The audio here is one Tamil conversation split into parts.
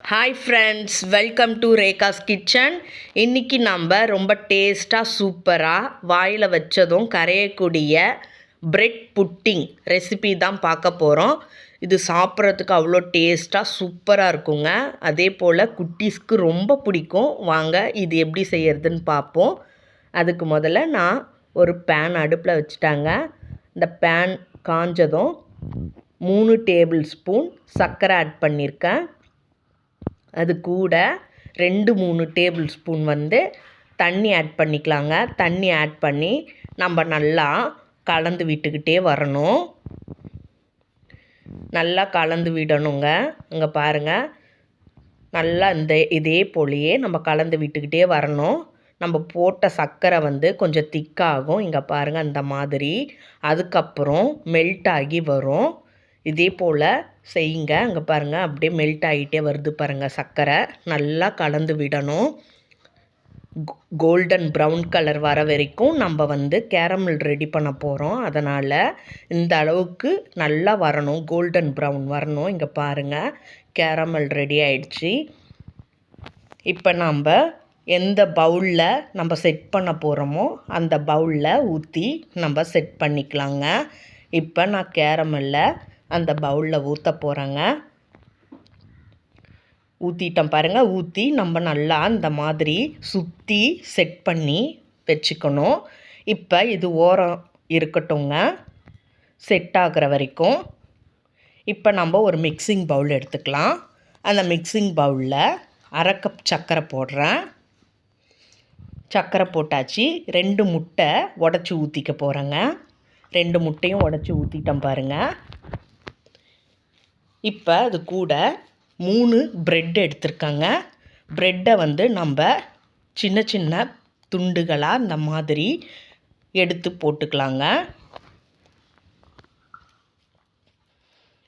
Hi friends welcome to Rekha's kitchen இன்றைக்கி நம்ம ரொம்ப டேஸ்ட்டாக சூப்பராக வாயில் வச்சதும் கரையக்கூடிய பிரெட் புட்டிங் ரெசிபி தான் பார்க்க போகிறோம் இது சாப்பிட்றதுக்கு அவ்வளோ டேஸ்ட்டாக சூப்பராக இருக்குங்க. அதே போல் குட்டீஸ்க்கு ரொம்ப பிடிக்கும். வாங்க இது எப்படி செய்யறதுன்னு பார்ப்போம். அதுக்கு முதல்ல நான் ஒரு பேன் அடுப்பில் வச்சுட்டாங்க. இந்த பேன் காஞ்சதும் மூணு டேபிள் ஸ்பூன் சர்க்கரை ஆட் பண்ணியிருக்கேன். அது கூட ரெண்டு மூணு டேபிள் ஸ்பூன் வந்து தண்ணி ஆட் பண்ணிக்கலாங்க. தண்ணி ஆட் பண்ணி நம்ம நல்லா கலந்து விட்டுக்கிட்டே வரணும். நல்லா கலந்து விடணுங்க. இங்கே பாருங்கள் நல்லா இந்த இதே போலையே நம்ம கலந்து விட்டுக்கிட்டே வரணும். நம்ம போட்ட சர்க்கரை வந்து கொஞ்சம் திக்காகும் இங்கே பாருங்கள் அந்த மாதிரி. அதுக்கப்புறம் மெல்ட் ஆகி வரும். இதே போல் செய்யுங்க. அங்கே பாருங்கள் அப்படியே மெல்ட் ஆகிட்டே வருது பாருங்கள் சர்க்கரை நல்லா கலந்து விடணும். கோல்டன் ப்ரௌன் கலர் வர வரைக்கும் நம்ம வந்து கேரமல் ரெடி பண்ண போகிறோம் அதனால் இந்த அளவுக்கு நல்லா வரணும். கோல்டன் ப்ரௌன் வரணும். இங்கே பாருங்கள் கேரமல் ரெடி ஆயிடுச்சு. இப்போ நம்ம எந்த பவுலில் நம்ம செட் பண்ண போகிறோமோ அந்த பவுலில் ஊற்றி நம்ம செட் பண்ணிக்கலாங்க. இப்போ நான் கேரமலில் அந்த பவுலில் ஊற்ற போகிறேங்க ஊற்றிட்டோம் பாருங்கள் ஊற்றி நம்ம நல்லா அந்த மாதிரி சுற்றி செட் பண்ணி வச்சுக்கணும். இப்போ இது ஓரம் இருக்கட்டுங்க செட் ஆகிற வரைக்கும். இப்போ நம்ம ஒரு மிக்சிங் பவுல் எடுத்துக்கலாம். அந்த மிக்சிங் பவுலில் அரை கப் சர்க்கரை போடுறேன். சர்க்கரை போட்டாச்சு. ரெண்டு முட்டை உடச்சி ஊற்றிக்க போகிறேங்க ரெண்டு முட்டையும் உடச்சி ஊற்றிட்டோம் பாருங்கள் இப்போ அது கூட மூணு ப்ரெட் எடுத்திருக்காங்க. ப்ரெட்டை வந்து நம்ம சின்ன சின்ன துண்டுகளாக இந்த மாதிரி எடுத்து போட்டுக்கலாங்க.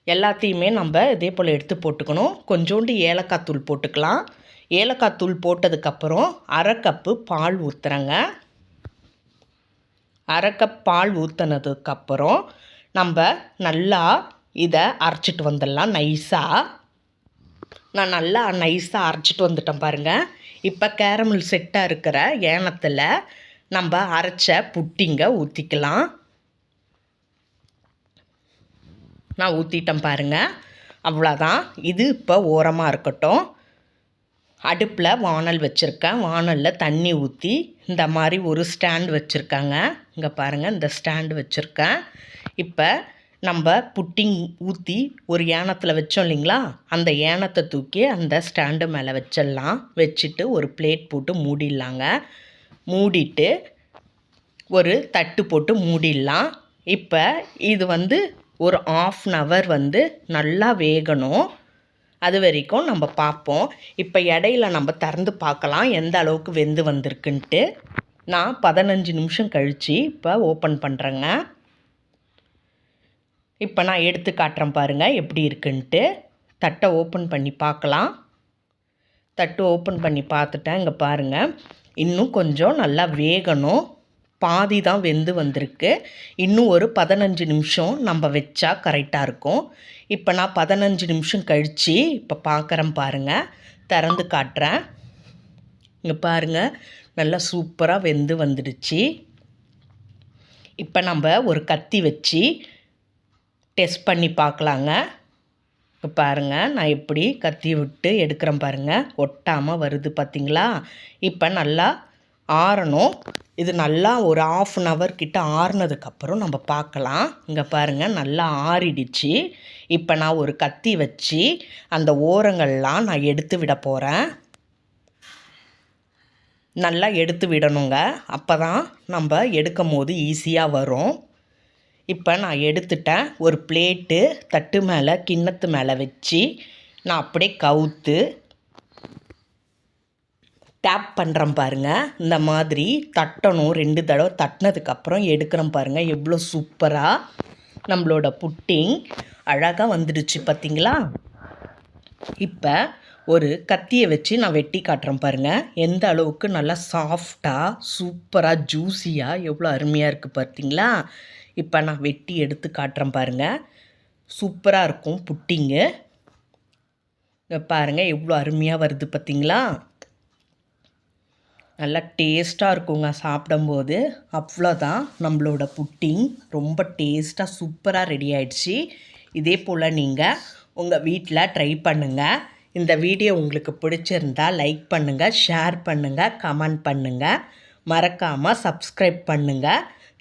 எல்லாத்தையுமே நம்ம இதே போல் எடுத்து போட்டுக்கணும். கொஞ்சோண்டு ஏலக்காய் தூள் போட்டுக்கலாம். ஏலக்காய் தூள் போட்டதுக்கப்புறம் அரை கப்பு பால் ஊற்றுறேங்க அரை கப் பால் ஊற்றினதுக்கப்புறம் நம்ம நல்லா இதை அரைச்சிட்டு வந்துடலாம் நைஸாக நான் நல்லா நைஸாக அரைச்சிட்டு வந்துட்டேன் பாருங்கள் இப்போ கேரமல் செட்டாக இருக்கிற ஏனத்தில் நம்ம அரைச்ச புட்டிங்க ஊற்றிக்கலாம் நான் ஊற்றிட்டேன் பாருங்கள் அவ்வளோதான் இது இப்போ ஓரமாக இருக்கட்டும். அடுப்பில் வானல் வச்சுருக்கேன். வானலில் தண்ணி ஊற்றி இந்த மாதிரி ஒரு ஸ்டாண்ட் வச்சுருக்காங்க. இங்கே பாருங்கள் இந்த ஸ்டாண்டு வச்சுருக்கேன். இப்போ நம்ம புட்டிங் ஊற்றி ஒரு ஏனத்தில் வச்சோம் இல்லைங்களா? அந்த ஏனத்தை தூக்கி அந்த ஸ்டாண்டு மேலே வச்சிடலாம். வச்சுட்டு ஒரு பிளேட் போட்டு மூடிடலாங்க. மூடிட்டு ஒரு தட்டு போட்டு மூடிடலாம். இப்போ இது வந்து ஒரு ஆஃப் அன் ஹவர் வந்து நல்லா வேகணும். அது வரைக்கும் நம்ம பார்ப்போம். இப்போ இடையில நம்ம திறந்து பார்க்கலாம். எந்த அளவுக்கு வெந்து வந்திருக்குன்ட்டு. நான் பதினஞ்சு நிமிஷம் கழித்து இப்போ ஓப்பன் பண்ணுறேங்க இப்போ நான் எடுத்து காட்டுறேன் பாருங்கள் எப்படி இருக்குன்ட்டு. தட்டை ஓப்பன் பண்ணி பார்க்கலாம். தட்டு ஓப்பன் பண்ணி பார்த்துட்டேன் இங்கே பாருங்கள் இன்னும் கொஞ்சம் நல்லா வேகணும். பாதி தான் வெந்து வந்திருக்கு. இன்னும் ஒரு பதினஞ்சு நிமிஷம் நம்ம வச்சா கரெக்டாக இருக்கும். இப்போ நான் பதினஞ்சு நிமிஷம் கழித்து இப்போ பார்க்குறேன் பாருங்கள் திறந்து காட்டுறேன். இங்கே பாருங்கள் நல்லா சூப்பராக வெந்து வந்துடுச்சு. இப்போ நம்ம ஒரு கத்தி வச்சு டெஸ்ட் பண்ணி பார்க்கலாங்க இப்போ பாருங்கள் நான் எப்படி கத்தி விட்டு எடுக்கிறேன் பாருங்கள் ஒட்டாமல் வருது பார்த்திங்களா இப்போ நல்லா ஆறணும். இது நல்லா ஒரு ஆஃப் அன் ஹவர் கிட்ட ஆறுனதுக்கப்புறம் நம்ம பார்க்கலாம் இங்கே பாருங்கள் நல்லா ஆறிடுச்சு. இப்போ நான் ஒரு கத்தி வச்சு அந்த ஓரங்கள்லாம் நான் எடுத்து விட போகிறேன் நல்லா எடுத்து விடணுங்க. அப்போ தான் நம்ம எடுக்கும் போது ஈஸியாக வரும். இப்போ நான் எடுத்துட்டேன் ஒரு பிளேட்டு தட்டு மேலே கிண்ணத்து மேலே வச்சு நான் அப்படியே கவுத்து டேப் பண்ணுறேன் பாருங்கள் இந்த மாதிரி தட்டணும் ரெண்டு தடவை தட்டினதுக்கப்புறம் எடுக்கிறோம் பாருங்கள் எவ்வளோ சூப்பராக நம்மளோட புட்டிங் அழகாக வந்துடுச்சு பார்த்திங்களா இப்போ ஒரு கத்தியை வச்சு நான் வெட்டி காட்டுறேன் பாருங்கள் எந்த அளவுக்கு நல்லா சாஃப்டாக சூப்பராக ஜூஸியாக எவ்வளோ அருமையாக இருக்குது பார்த்தீங்களா இப்போ நான் வெட்டி எடுத்து காட்டுறேன் பாருங்கள் சூப்பராக இருக்கும் புட்டிங்கு. பாருங்கள் எவ்வளோ அருமையாக வருது பார்த்திங்களா நல்லா டேஸ்ட்டாக இருக்குங்க சாப்பிடும்போது. அவ்வளோதான் நம்மளோட புட்டிங். ரொம்ப டேஸ்ட்டாக சூப்பராக ரெடி ஆயிடுச்சு. இதே போல் நீங்கள் உங்கள் வீட்டில் ட்ரை பண்ணுங்கள் இந்த வீடியோ உங்களுக்கு பிடிச்சிருந்தா லைக் பண்ணுங்கள் ஷேர் பண்ணுங்கள் கமெண்ட் பண்ணுங்கள் மறக்காமல் சப்ஸ்கிரைப் பண்ணுங்கள்